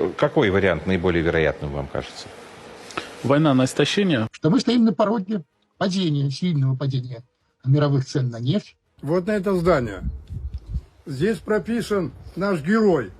Э, Какой вариант наиболее вероятным вам кажется? Война на истощение. что мы стоим на пороге падения, сильного падения мировых цен на нефть. Вот на это здание. Здесь прописан наш герой,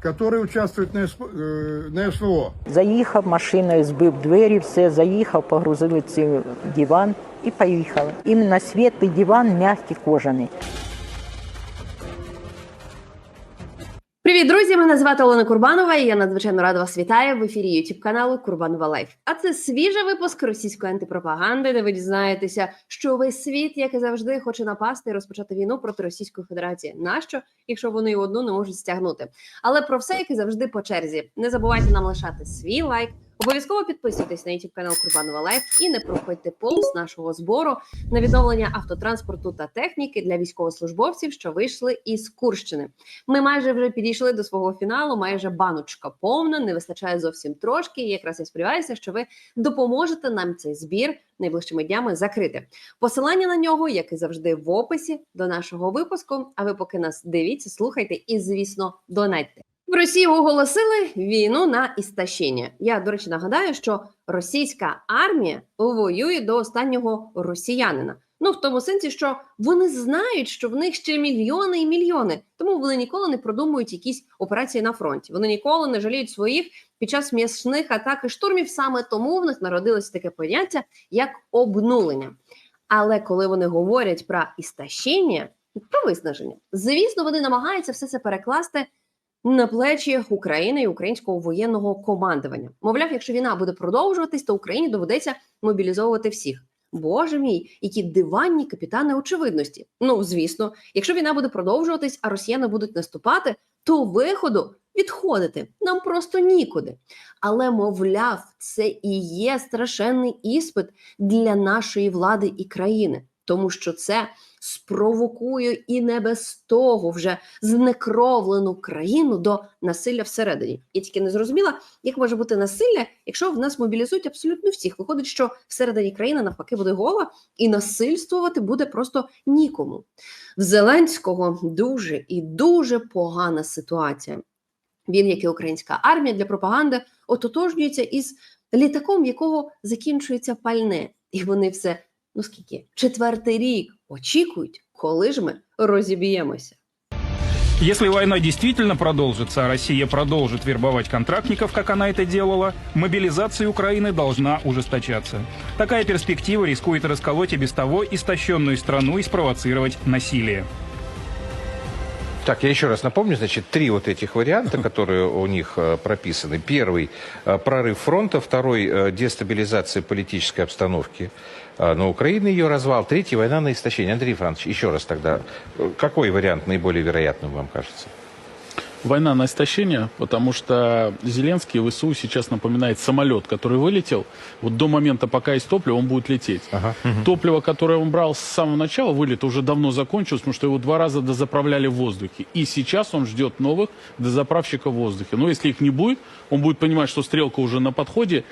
который участвует на, СП- э, на СВО. Заїхав машиною, збив двері, все, заїхав, погрузили цей диван і поїхали. Іменно світлий диван, м'який кожаний. Привіт, друзі! Мене звати Олена Курбанова, і я надзвичайно рада вас вітаю в ефірі youtube каналу Курбанова Лайф. А це свіжий випуск російської антипропаганди, де ви дізнаєтеся, що весь світ, як і завжди, хоче напасти і розпочати війну проти Російської Федерації. Нащо, якщо вони одну не можуть стягнути? Але про все, як і завжди, по черзі. Не забувайте нам лишати свій лайк. Обов'язково підписуйтесь на youtube канал Курбанова Лайф і не проходьте повз нашого збору на відновлення автотранспорту та техніки для військовослужбовців, що вийшли із Курщини. Ми майже вже підійшли до свого фіналу. Майже баночка повна, не вистачає зовсім трошки. І якраз я сподіваюся, що ви допоможете нам цей збір найближчими днями закрити. Посилання на нього, як і завжди, в описі до нашого випуску. А ви поки нас дивіться, слухайте і, звісно, донатьте. В Росії оголосили війну на істощення. Я до речі нагадаю, що російська армія воює до останнього росіянина. Ну в тому сенсі, що вони знають, що в них ще мільйони і мільйони, тому вони ніколи не продумують якісь операції на фронті. Вони ніколи не жаліють своїх під час м'ясних атак і штурмів. Саме тому в них народилось таке поняття як обнулення. Але коли вони говорять про істощення, про виснаження, звісно, вони намагаються все це перекласти на плечі України і українського воєнного командування. Мовляв, якщо війна буде продовжуватись, то Україні доведеться мобілізовувати всіх. Боже мій, які диванні капітани очевидності. Ну звісно, якщо війна буде продовжуватись, а росіяни будуть наступати, то виходу відходити нам просто нікуди. Але мовляв, це і є страшенний іспит для нашої влади і країни, тому що це спровокує і не без того вже знекровлену країну до насилля всередині. Я тільки не зрозуміла, як може бути насилля, якщо в нас мобілізують абсолютно всіх. Виходить, що всередині країни навпаки буде гола, і насильствувати буде просто нікому. В Зеленського дуже і дуже погана ситуація. Він, як і українська армія для пропаганди, ототожнюється із літаком, якого закінчується пальне, і вони все ну скільки четвертий рік очікують, коли ж ми розіб'ємося. Если война действительно продолжится, а Россия продолжит вербовать контрактников, как она это делала, мобилизация Украины должна ужесточаться. Такая перспектива рискует расколоть и без того истощенную страну и спровоцировать насилие. Так, я еще раз напомню, значит, три вот этих варианта, которые у них э, прописаны. Первый э, прорыв фронта, второй э, дестабилизация политической обстановки э, на Украине, ее развал, третий война на истощение. Андрей Иванович, еще раз тогда, э, какой вариант наиболее вероятным вам кажется? Война на истощение, потому что Зеленский ВСУ сейчас напоминает самолет, который вылетел. Вот до момента, пока есть топливо, он будет лететь. Ага. Топливо, которое он брал с самого начала вылета, уже давно закончилось, потому что его два раза дозаправляли в воздухе. И сейчас он ждет новых дозаправщиков в воздухе. Но если их не будет, он будет понимать, что стрелка уже на подходе,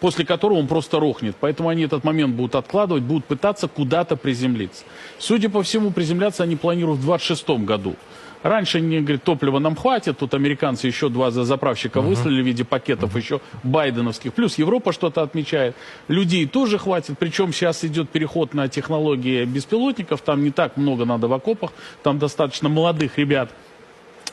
после которого он просто рухнет. Поэтому они этот момент будут откладывать, будут пытаться куда-то приземлиться. Судя по всему, приземляться они планируют в 2026 году. Раньше они говорят, топлива нам хватит, тут американцы еще два заправщика выслали в виде пакетов еще байденовских, плюс Европа что-то отмечает. Людей тоже хватит, причем сейчас идет переход на технологии беспилотников, там не так много надо в окопах, там достаточно молодых ребят,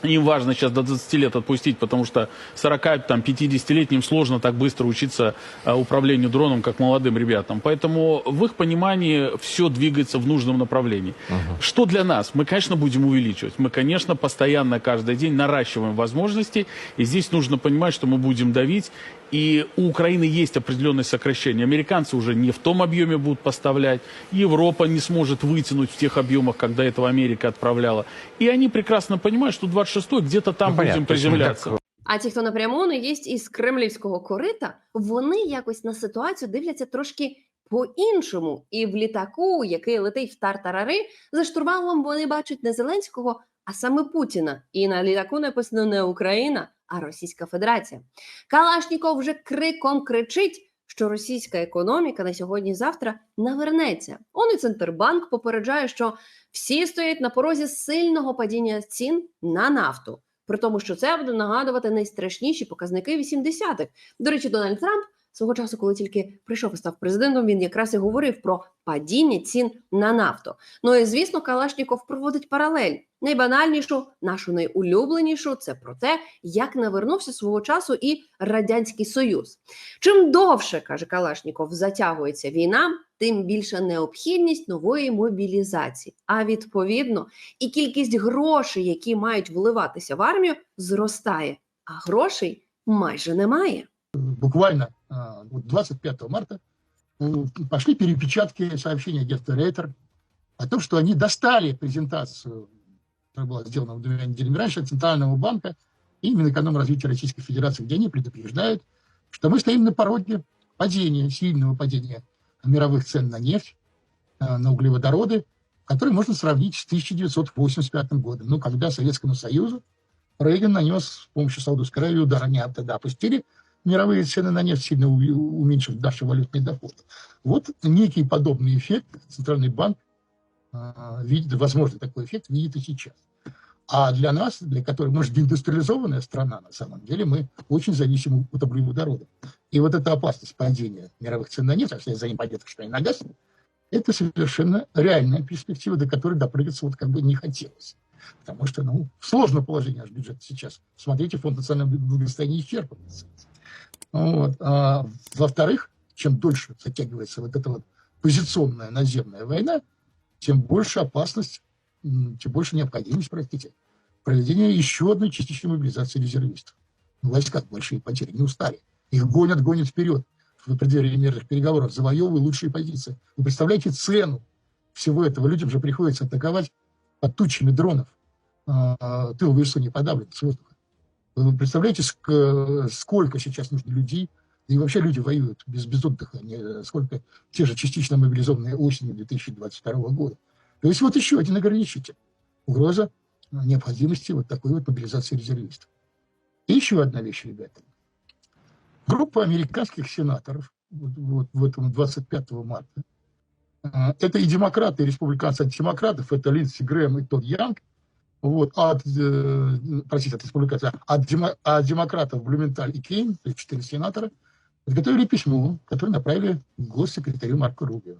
им важно сейчас до 20 лет отпустить, потому что 40-50-летним сложно так быстро учиться а, управлению дроном, как молодым ребятам. Поэтому в их понимании все двигается в нужном направлении. Что для нас? Мы, конечно, будем увеличивать. Мы, конечно, постоянно каждый день наращиваем возможности. И здесь нужно понимать, что мы будем давить. И у Украины есть определенное сокращение. Американцы уже не в том объеме будут поставлять. Европа не сможет вытянуть в тех объемах, когда этого Америка отправляла. И они прекрасно понимают, что 26-й где-то там Ну, понятно, будем то есть мы приземляться. так, А ті, хто напряму не їсть із кремлівського корита, вони якось на ситуацію дивляться трошки по-іншому. І в літаку, який летить в тартарари, за штурвалом вони бачать не Зеленського, а саме Путіна. І на літаку написано не Україна, а Російська Федерація. Калашніков вже криком кричить. Що російська економіка на сьогодні-завтра навернеться. Он і Центрбанк попереджає, що всі стоять на порозі сильного падіння цін на нафту. При тому, що це буде нагадувати найстрашніші показники 80-х. До речі, Дональд Трамп свого часу, коли тільки прийшов і став президентом, він якраз і говорив про падіння цін на нафту. Ну і звісно, Калашніков проводить паралель. Найбанальнішу, нашу найулюбленішу це про те, як навернувся свого часу і радянський союз. Чим довше каже Калашніков, затягується війна, тим більша необхідність нової мобілізації. А відповідно, і кількість грошей, які мають вливатися в армію, зростає, а грошей майже немає. Буквально вот 25 марта э, пошли перепечатки сообщения агентства Рейтер о том, что они достали презентацию, которая была сделана двумя неделями раньше, Центрального банка и Минэкономразвития Российской Федерации, где они предупреждают, что мы стоим на пороге падения, сильного падения мировых цен на нефть, э, на углеводороды, который можно сравнить с 1985 годом, ну, когда Советскому Союзу Рейган нанес с помощью Саудовской Аравии удар. Они тогда опустили мировые цены на нефть, сильно уменьшив наши валютные доходы. Вот некий подобный эффект Центральный банк а, видит, возможно, такой эффект видит и сейчас. А для нас, для которой, может, индустриализованная страна, на самом деле, мы очень зависимы от углеводорода. И вот эта опасность падения мировых цен на нефть, а за ним пойдет, что и на газ, это совершенно реальная перспектива, до которой допрыгаться вот как бы не хотелось. Потому что, ну, сложное положение наш бюджет сейчас. Смотрите, фонд национального благосостояния исчерпывается. Вот. А, во-вторых, чем дольше затягивается вот эта вот позиционная наземная война, тем больше опасность, тем больше необходимость, простите, проведения еще одной частичной мобилизации резервистов. Ну, войска большие потери, не устали. Их гонят, гонят вперед в преддверии мирных переговоров, завоевывая лучшие позиции. Вы представляете цену всего этого? Людям же приходится атаковать под тучами дронов. А, Тыл ВСУ не подавлен с воздуха. Вы представляете, ск- сколько сейчас нужно людей, и вообще люди воюют без, без отдыха, не- сколько те же частично мобилизованные осенью 2022 года. То есть вот еще один ограничитель. Угроза а, необходимости вот такой вот мобилизации резервистов. И еще одна вещь, ребята. Группа американских сенаторов вот, вот в этом 25 марта, а, это и демократы, и республиканцы от демократов, это Линдси Грэм и Тодд Янг, вот, от, э, простите, от республиканцев, от, от демократов Блюменталь и Кейн, то есть четыре сенатора, подготовили письмо, которое направили госсекретарю Марку Рубио.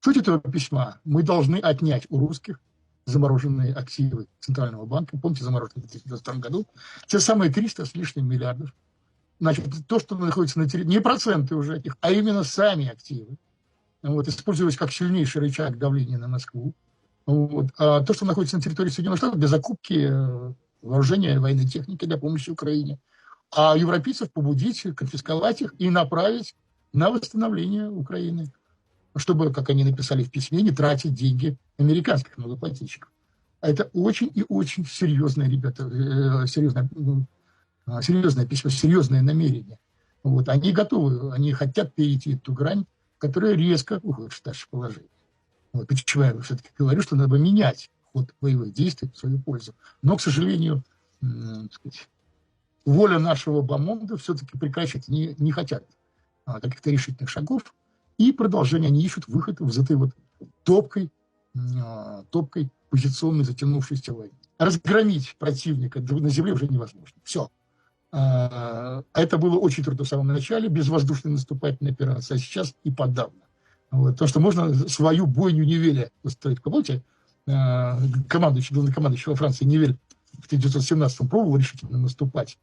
Суть этого письма. Мы должны отнять у русских замороженные активы Центрального банка, помните, замороженные в 2022 году, те самые 300 с лишним миллиардов. Значит, то, что находится на территории, не проценты уже этих, а именно сами активы, вот, использовать как сильнейший рычаг давления на Москву. Вот. А то, что находится на территории Соединенных Штатов для закупки э, вооружения военной техники для помощи Украине. А европейцев побудить, конфисковать их и направить на восстановление Украины, чтобы, как они написали в письме, не тратить деньги американских налогоплательщиков. А это очень и очень серьезное, ребята, э, серьезное, серьезное письмо, серьезное намерение. Вот. Они готовы, они хотят перейти эту грань, которая резко уходит в наше положение. Вот, почему я все-таки говорю, что надо менять ход боевых действий в свою пользу. Но, к сожалению, сказать, воля нашего бомонда все-таки прекращать не, не хотят а, каких-то решительных шагов. И продолжение они ищут выход из этой вот топкой, а, топкой позиционной затянувшейся войны. Разгромить противника на земле уже невозможно. Все. А, Это было очень трудно в самом начале, без воздушной наступательной операции, а сейчас и подавно. Вот, то, что можно свою бойню Невеля устроить. Помните, а, командующий, главнокомандующий во Франции Невель в 1917 пробовал решительно наступать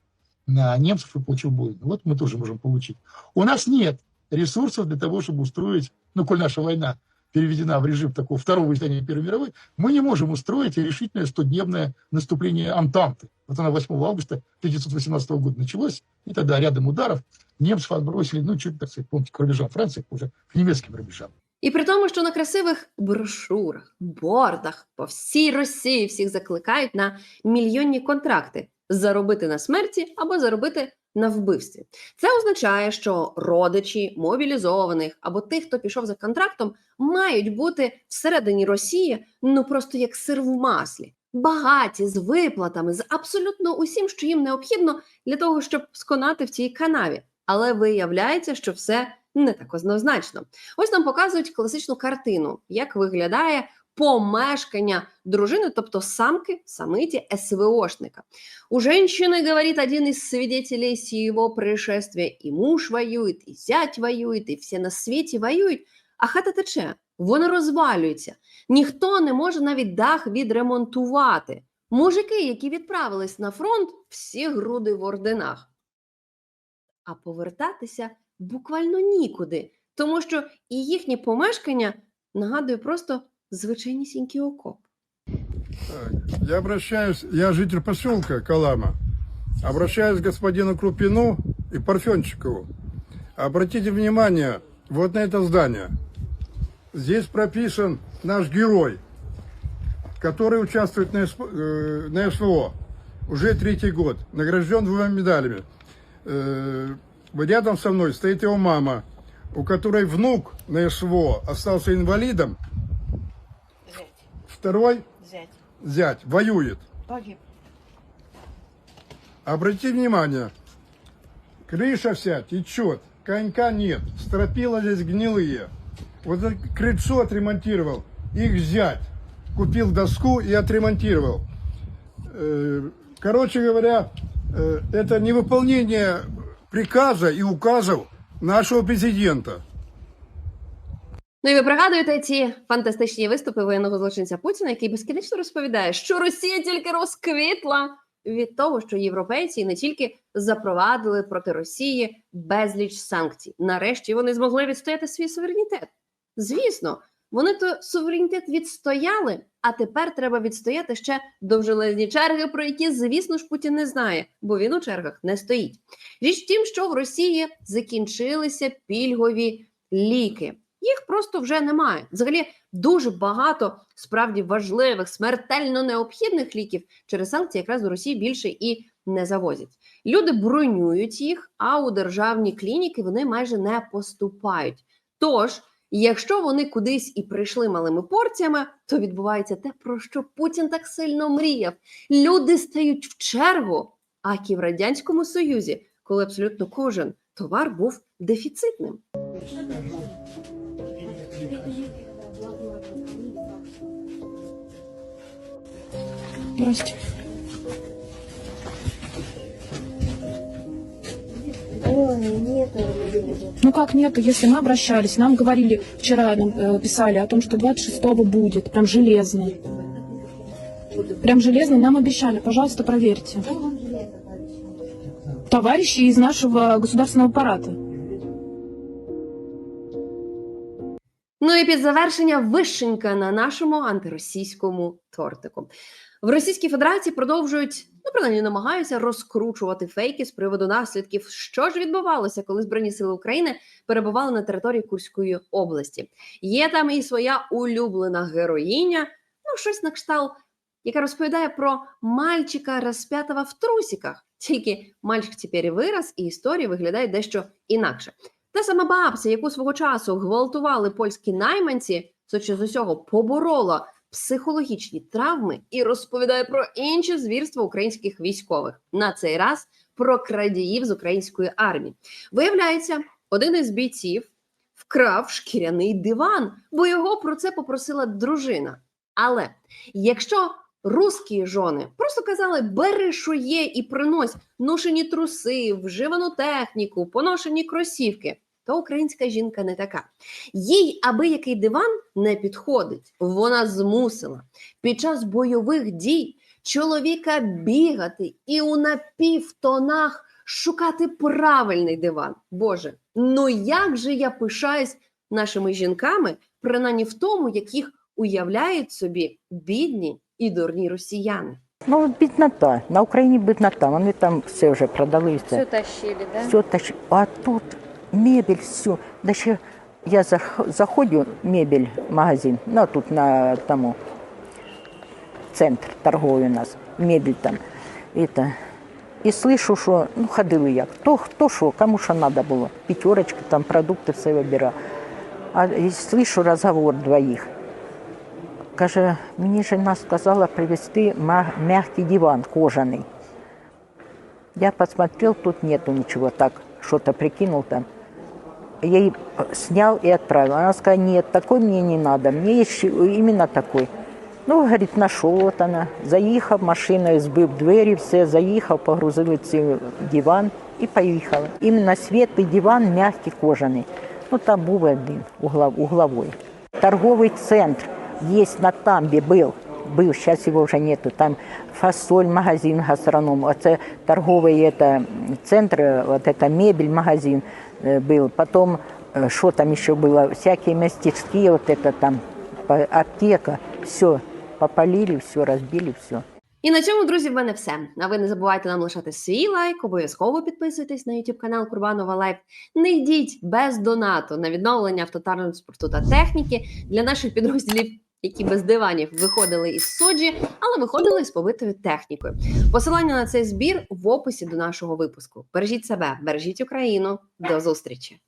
на немцев и получил бойню. Вот мы тоже можем получить. У нас нет ресурсов для того, чтобы устроить, ну, коль наша война переведена в режим такого второго издания Первой мировой, мы не можем устроить решительное стодневное наступление Антанты. Вот она 8 августа 1918 года началось, и тогда рядом ударов немцев отбросили, ну, чуть, так сказать, помните, к рубежам Франции, уже к немецким рубежам. І при тому, що на красивих брошурах, бордах по всій Росії всіх закликають на мільйонні контракти заробити на смерті або заробити на вбивстві. Це означає, що родичі мобілізованих або тих, хто пішов за контрактом, мають бути всередині Росії ну просто як сир в маслі. Багаті з виплатами, з абсолютно усім, що їм необхідно для того, щоб сконати в цій канаві. Але виявляється, що все не так однозначно. Ось нам показують класичну картину, як виглядає помешкання дружини, тобто самки, самиті СВОшника. У женщины, говорит один из свидетелей сего пришествия, и муж воюет, і зять воюють, і всі на світі воюють, а хата тече, вона розвалюється. Ніхто не може навіть дах відремонтувати. Мужики, які відправились на фронт, всі груди в орденах. А повертатися буквально нікуди, тому що і їхнє помешкання нагадує просто звичайнісінький окоп. Я обращаюсь, я житель поселка Калама, обращаюсь к господину Крупину и Парфенчикову. Обратите внимание вот на это здание. Здесь прописан наш герой, который участвует на, СП- э, на СВО уже третий год, награжден двумя медалями. Э, Рядом со мной стоит его мама, у которой внук на СВО остался инвалидом, второй Зять. зять воюет. Погиб. Обратите внимание, крыша вся течет, конька нет, стропила здесь гнилые. Вот это крыльцо отремонтировал, их зять. Купил доску и отремонтировал. Э, Короче говоря, э, это невыполнение приказа и указов нашего президента. Ну і ви пригадуєте ці фантастичні виступи воєнного злочинця Путіна, який безкінечно розповідає, що Росія тільки розквітла від того, що європейці не тільки запровадили проти Росії безліч санкцій. Нарешті вони змогли відстояти свій суверенітет. Звісно, вони то суверенітет відстояли, а тепер треба відстояти ще довжелезні черги, про які, звісно ж, Путін не знає, бо він у чергах не стоїть. Річ в тім, що в Росії закінчилися пільгові ліки. Їх просто вже немає. Взагалі дуже багато справді важливих, смертельно необхідних ліків через санкції якраз до Росії більше і не завозять. Люди бронюють їх, а у державні клініки вони майже не поступають. Тож, якщо вони кудись і прийшли малими порціями, то відбувається те, про що Путін так сильно мріяв. Люди стають в чергу, а як і в радянському союзі, коли абсолютно кожен товар був дефіцитним. Здрасте. Ну как нету, если мы обращались, нам говорили, вчера нам э, писали о том, что 26-го будет, прям железный. Прям железный нам обещали, пожалуйста, проверьте. Товарищи из нашего государственного аппарата. Ну і під завершення вишенька на нашому антиросійському тортику. В Російській Федерації продовжують, ну принаймні намагаються розкручувати фейки з приводу наслідків, що ж відбувалося, коли Збройні сили України перебували на території Курської області. Є там і своя улюблена героїня, ну щось на кшталт, яка розповідає про мальчика розп'ятого в трусиках. Тільки мальчик тепер вираз, і історія виглядає дещо інакше. Та сама бабця, яку свого часу гвалтували польські найманці, судячи з усього, поборола психологічні травми і розповідає про інші звірства українських військових. На цей раз про крадіїв з української армії. Виявляється, один із бійців вкрав шкіряний диван, бо його про це попросила дружина. Але якщо русські жони просто казали, бери, що є, і принось ношені труси, вживану техніку, поношені кросівки, то українська жінка не така. Їй аби який диван не підходить. Вона змусила під час бойових дій чоловіка бігати і у напівтонах шукати правильний диван. Боже, ну як же я пишаюсь нашими жінками, принаймні в тому, яких уявляють собі бідні і дурні росіяни. Ну, біднота. На Україні біднота. Вони там все вже продали. Все, Все тащили, да? все тащ... А тут мебель, все. Да ще я зах- заходжу, мебель, магазин, ну, тут на тому, центр торговый у нас, мебель там. Это, і слышу, що ну, ходили як. Хто, хто що, кому що треба було. Пятерочка, там продукти все вибирав. А і слышу розговор двоїх. Каже, мені жена сказала привезти ма- мягкий диван кожаный. Я посмотрел, тут нету ничего, так, что-то прикинул там. Я ей э, снял и отправил. Она сказала, нет, такой мне не надо, мне еще именно такой. Ну, говорить, нашов, от вона. Заїхав машиною, збив двері, все, заїхав, погрузили цей диван і поїхали. Іменно світлий диван, м'який, кожаний. Ну, там був один угла- угловой. Торговий центр є на тамбі, був. Был, сейчас его уже нету. Там фасоль, магазин гастроном. Это торговый это, центр, э, вот это мебель, магазин э, был. Потом, э, что там еще было, всякие мастерские, вот это там, по- аптека. Все, попалили, все, разбили, все. І на цьому, друзі, в мене все. А ви не забувайте нам лишати свій лайк, обов'язково підписуйтесь на YouTube канал Курбанова Лайф. Не йдіть без донату на відновлення автотранспорту та техніки для наших підрозділів. Які без диванів виходили із суджі, але виходили з побитою технікою. Посилання на цей збір в описі до нашого випуску. Бережіть себе, бережіть Україну. До зустрічі!